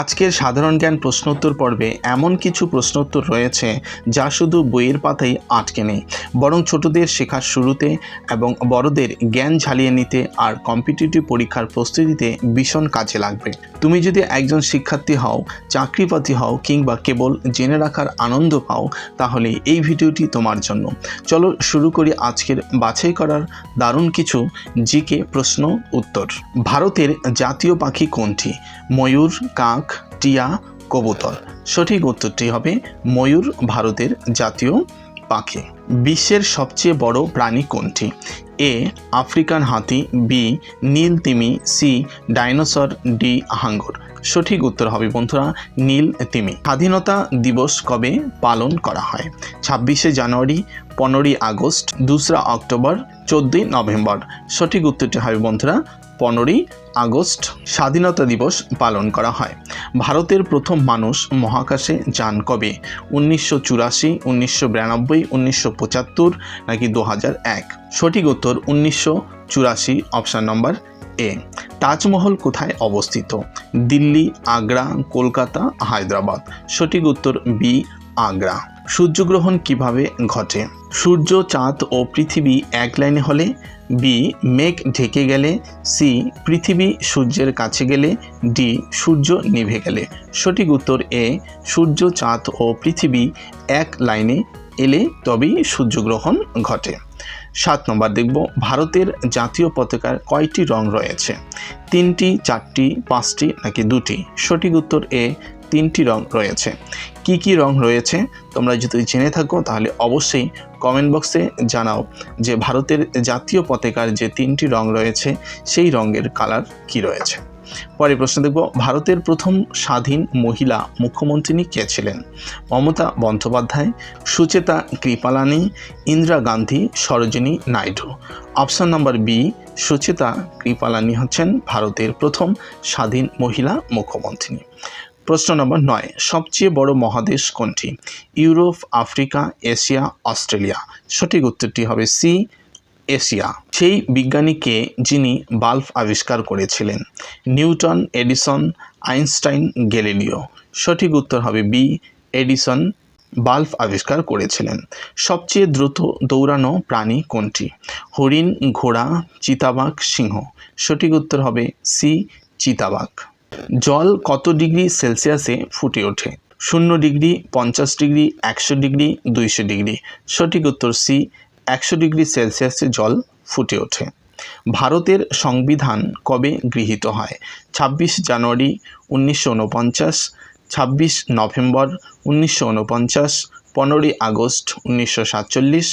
আজকের সাধারণ জ্ঞান প্রশ্নোত্তর পর্বে এমন কিছু প্রশ্নোত্তর রয়েছে যা শুধু বইয়ের পাতায় আটকে নেই, বরং ছোটদের শেখার শুরুতে এবং বড়দের জ্ঞান ঝালিয়ে নিতে আর কম্পিটিটিভ পরীক্ষার প্রস্তুতিতে ভীষণ কাজে লাগবে। তুমি যদি একজন শিক্ষার্থী হও, চাকরিপাতি হও কিংবা কেবল জেনে রাখার আনন্দ পাও, তাহলে এই ভিডিওটি তোমার জন্য। চলো শুরু করি আজকের বাছাই করার দারুণ কিছু জিকে প্রশ্ন উত্তর। ভারতের জাতীয় পাখি কোনটি? ময়ূর, কাক টিয়া কবুতর। সঠিক উত্তরটি হবে ময়ূর, ভারতের জাতীয় পাখি। বিশ্বের সবচেয়ে বড় প্রাণী কোনটি? এ, আফ্রিকান হাতি, বি, নীল তিমি, সি, ডাইনোসর, ডি, হাঙ্গর। সঠিক উত্তর হবে বন্ধুরা নীল তিমি। স্বাধীনতা দিবস কবে পালন করা হয়? ছাব্বিশে জানুয়ারি, পনেরোই আগস্ট, দোসরা অক্টোবর, চোদ্দই নভেম্বর। সঠিক উত্তরটি হবে বন্ধুরা পনেরোই আগস্ট স্বাধীনতা দিবস পালন করা হয়। ভারতের প্রথম মানুষ মহাকাশে যান কবে? উনিশশো চুরাশি, উনিশশো বিরানব্বই, উনিশশো পঁচাত্তর নাকি দু হাজার এক? সঠিক উত্তর উনিশশো চুরাশি অপশান নম্বর এ তাজমহল কোথায় অবস্থিত? দিল্লি, আগ্রা, কলকাতা, হায়দ্রাবাদ। সঠিক উত্তর বি আগ্রা। সূর্যগ্রহণ কীভাবে ঘটে? সূর্য, চাঁদ ও পৃথিবী এক লাইনে হলে বি মেঘ ঢেকে গেলে সি পৃথিবী সূর্যের কাছে গেলে ডি সূর্য নিভে গেলে। সঠিক উত্তর এ সূর্য, চাঁদ ও পৃথিবী এক লাইনে এলে তবেই সূর্যগ্রহণ ঘটে। সাত নম্বর দেখব, ভারতের জাতীয় পতাকার কয়টি রং রয়েছে? তিনটি, চারটি, পাঁচটি নাকি দুটি? সঠিক উত্তর এ তিনটি রং রয়েছে। কি কি রং রয়েছে তোমরা যদি জেনে থাকো, তাহলে অবশ্যই কমেন্ট বক্সে জানাও যে ভারতের জাতীয় পতাকার যে তিনটি রং রয়েছে, সেই রঙের কালার কি রয়েছে। পরে প্রশ্ন দেখব, ভারতের প্রথম স্বাধীন মহিলা মুখ্যমন্ত্রী কে ছিলেন? Mamata Bandyopadhyay, Sucheta Kripalani, Indira Gandhi, Sarojini Naidu. Option number B Sucheta Kripalani হচ্ছেন ভারতের প্রথম স্বাধীন মহিলা মুখ্যমন্ত্রী প্রশ্ন নম্বর নয়, সবচেয়ে বড় মহাদেশ কোনটি? Europe, Africa, Asia, Australia. সঠিক উত্তরটি হবে সি, এশিয়া। সেই বিজ্ঞানীকে যিনি বাল্ব আবিষ্কার করেছিলেন, নিউটন, এডিসন, আইনস্টাইন, গ্যালিলিও। সঠিক উত্তর হবে বি, এডিসন বাল্ব আবিষ্কার করেছিলেন। সবচেয়ে দ্রুত দৌড়ানো প্রাণী কোনটি? হরিণ, ঘোড়া, চিতাবাঘ, সিংহ। সঠিক উত্তর হবে সি, চিতাবাঘ। জল কত ডিগ্রি সেলসিয়াসে ফুটে ওঠে? শূন্য ডিগ্রি, পঞ্চাশ ডিগ্রি, একশো ডিগ্রি, দুইশো ডিগ্রি। সঠিক উত্তর সি, একশো ডিগ্রি সেলসিয়াসে জল ফুটে ওঠে। ভারতের সংবিধান কবে গৃহীত হয়? ছাব্বিশ জানুয়ারি উনিশশো উনপঞ্চাশ ছাব্বিশ নভেম্বর উনিশশো উনপঞ্চাশ পনেরোই আগস্ট উনিশশো সাতচল্লিশ,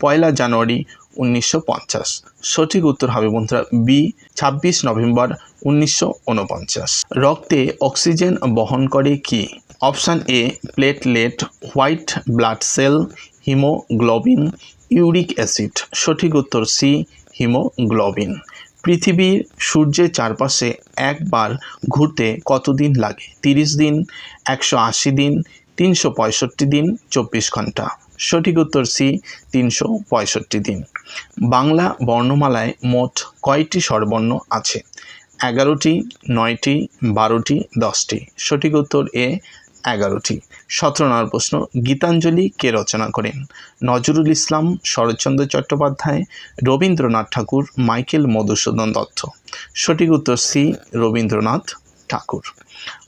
পয়লা জানুয়ারি উনিশশো পঞ্চাশ। সঠিক উত্তর হবে বন্ধুরা বি, ছাব্বিশ নভেম্বর উনিশশো উনপঞ্চাশ রক্তে অক্সিজেন বহন করে কি? Option A, platelet, white blood cell, haemoglobin, uric acid. সঠিক উত্তর সি হিমোগ্লোবিন। পৃথিবীর সূর্যের চারপাশে একবার ঘুরতে কতদিন লাগে? তিরিশ দিন, একশো আশি দিন, তিনশো পঁয়ষট্টি দিন, চব্বিশ ঘণ্টা। সঠিক উত্তর সি তিনশো পঁয়ষট্টি দিন। বাংলা বর্ণমালায় মোট কয়টি স্বরবর্ণ আছে? এগারোটি, নয়টি, বারোটি, দশটি। সঠিক উত্তর এ, এগারোটি। সতেরো নম্বর প্রশ্ন, গীতাঞ্জলি কে রচনা করেন? নজরুল ইসলাম, শরৎচন্দ্র চট্টোপাধ্যায়, রবীন্দ্রনাথ ঠাকুর, মাইকেল মধুসূদন দত্ত। সঠিক উত্তর সি, রবীন্দ্রনাথ ঠাকুর।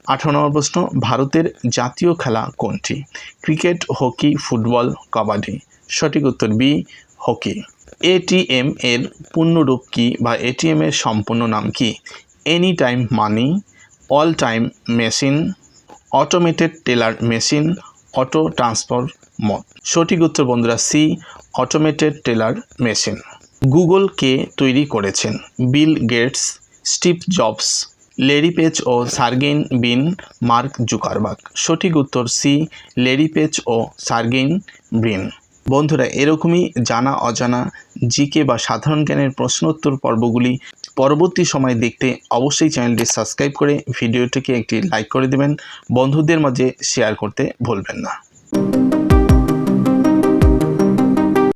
আঠারো নম্বর প্রশ্ন, ভারতের জাতীয় খেলা কোনটি? Cricket, hockey, football, kabaddi. সঠিক উত্তর বি, হকি। এটিএম এর পূর্ণরূপ কি বা এটিএম এর সম্পূর্ণ নাম কি? Any time money all time machine automated teller machine auto transfer mode সঠিক উত্তর বন্ধুরা C automated teller machine Google কে তৈরি করেছেন? Bill Gates Steve Jobs Larry Page ও সার্গেইন বিন মার্ক জুকারবার্গ সঠিক উত্তর সি লেরি পেজ ও সার্গেইন ব্রিন বন্ধুরা, এরকমই জানা, অজানা জিকে বা সাধারণ জ্ঞানের প্রশ্নোত্তর পর্বগুলি পরবর্তী সময় দেখতে অবশ্যই চ্যানেলটি সাবস্ক্রাইব করে ভিডিওটিকে একটি লাইক করে দেবেন। বন্ধুদের মাঝে শেয়ার করতে ভুলবেন না।